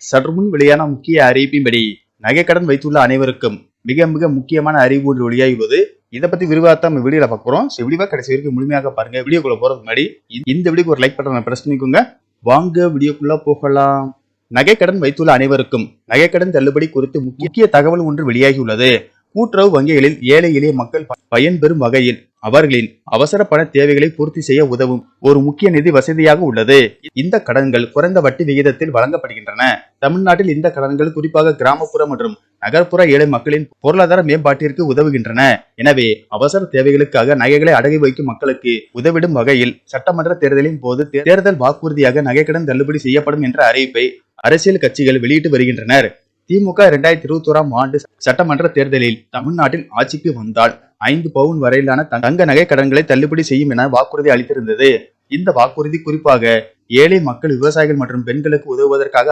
சற்றுமுன் வெளியான முக்கிய அறிவிப்பின்படி நகைக்கடன் வைத்துள்ள அனைவருக்கும் மிக மிக முக்கியமான அறிவு ஒன்று வெளியாகியுள்ளது. இதை பத்தி விரிவாக நம்ம வீடியோல பார்க்குறோம் ஸோ வீடியோ கடைசி வரைக்கும் முழுமையாக பாருங்க. வீடியோக்குள்ள போறதுக்கு முன்னாடி இந்த- வீடியோக்கு ஒரு லைக் பட்டனை பிரஸ் பண்ணிக்கோங்க. வாங்க வீடியோக்குள்ள போகலாம். நகைக்கடன் வைத்துள்ள அனைவருக்கும் நகைக்கடன் தள்ளுபடி குறித்து முக்கிய தகவல் ஒன்று வெளியாகியுள்ளது. கூட்டுறவு வங்கிகளில் ஏழை எளிய மக்கள் ப- பயன்பெறும் வகையில் அவர்களின் அவசர பண தேவைகளை பூர்த்தி செய்ய உதவும் ஒரு முக்கிய நிதி வசதியாக உள்ளது. இந்த கடன்கள் குறைந்த வட்டி விகிதத்தில் வழங்கப்படுகின்றன. தமிழ்நாட்டில் இந்த கடன்கள் குறிப்பாக கிராமப்புற மற்றும் நகர்ப்புற ஏழை மக்களின் பொருளாதார மேம்பாட்டிற்கு உதவுகின்றன. எனவே அவசர தேவைகளுக்காக நகைகளை அடகி வைக்கும் மக்களுக்கு உதவிடும் வகையில் சட்டமன்ற தேர்தலின் போது தேர்தல் வாக்குறுதியாக நகைக்கடன் தள்ளுபடி செய்யப்படும் என்ற அறிவிப்பை அரசியல் கட்சிகள் வெளியிட்டு வருகின்றனர். திமுக இரண்டாயிரத்தி இருபத்தி ஓராம் ஆண்டு சட்டமன்ற தேர்தலில் தமிழ்நாட்டில் ஆட்சிக்கு வந்தால் ஐந்து பவுன் வரையிலான தங்க நகை கடன்களை தள்ளுபடி செய்யும் என வாக்குறுதி அளித்திருந்தது. இந்த வாக்குறுதி குறிப்பாக ஏழை மக்கள் விவசாயிகள் மற்றும் பெண்களுக்கு உதவுவதற்காக